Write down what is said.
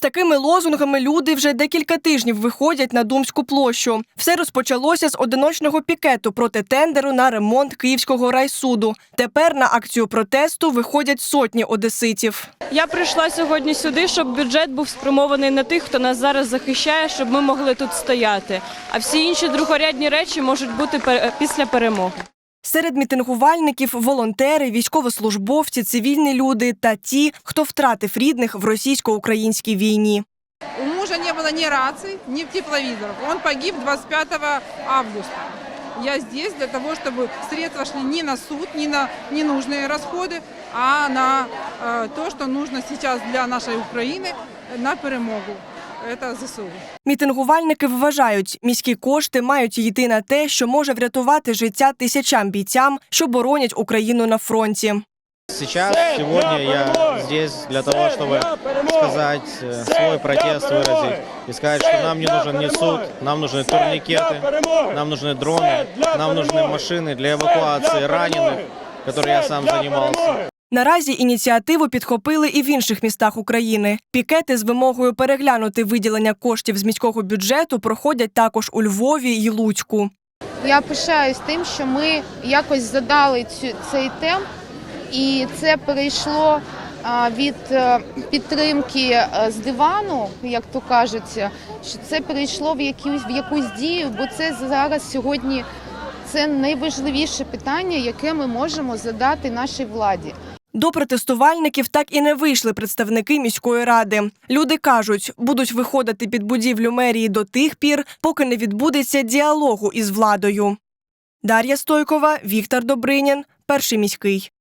такими лозунгами люди вже декілька тижнів виходять на Думську площу. Все розпочалося з одиночного пікету проти тендеру на ремонт Київського райсуду. Тепер на акцію протесту виходять сотні одеситів. Я прийшла сьогодні сюди, щоб бюджет був спрямований на тих, хто нас зараз захищає, щоб ми могли тут стояти. А всі інші другорядні речі можуть бути після перемоги. Серед мітингувальників волонтери, військовослужбовці, цивільні люди та ті, хто втратив рідних в російсько-українській війні. У мужа не было ни раций, ни тепловизоров. Он погиб 25 августа. Я здесь для того, чтобы средства шли не на суд, не на ненужные расходы, а на э, то, что нужно сейчас для нашей Украины на перемогу. Это ЗСУ. Мітингувальники вважають, міські кошти мають йти на те, що може врятувати життя тисячам бійцям, що боронять Україну на фронті. Сейчас, сегодня я здесь для того, чтобы сказать э, свой протест выразить и сказать, что нам не нужен не суд, нам нужны турникеты, нам нужны дроны, нам нужны машины для эвакуации раненых, которые я сам занимался. Наразі ініціативу підхопили і в інших містах України. Пікети з вимогою переглянути виділення коштів з міського бюджету проходять також у Львові й Луцьку. Я пишаюсь тим, що ми якось задали цю, цей темп, і це перейшло від е, підтримки е, з дивану, як то кажеться, що це перейшло в якусь в якусь дію, бо це зараз сьогодні це найважливіше питання, яке ми можемо задати нашій владі. До протестувальників так і не вийшли представники міської ради. Люди кажуть, будуть виходити під будівлю мерії до тих пір, поки не відбудеться діалогу із владою. Дар'я Стойкова, Віктор Добринін, перший міський.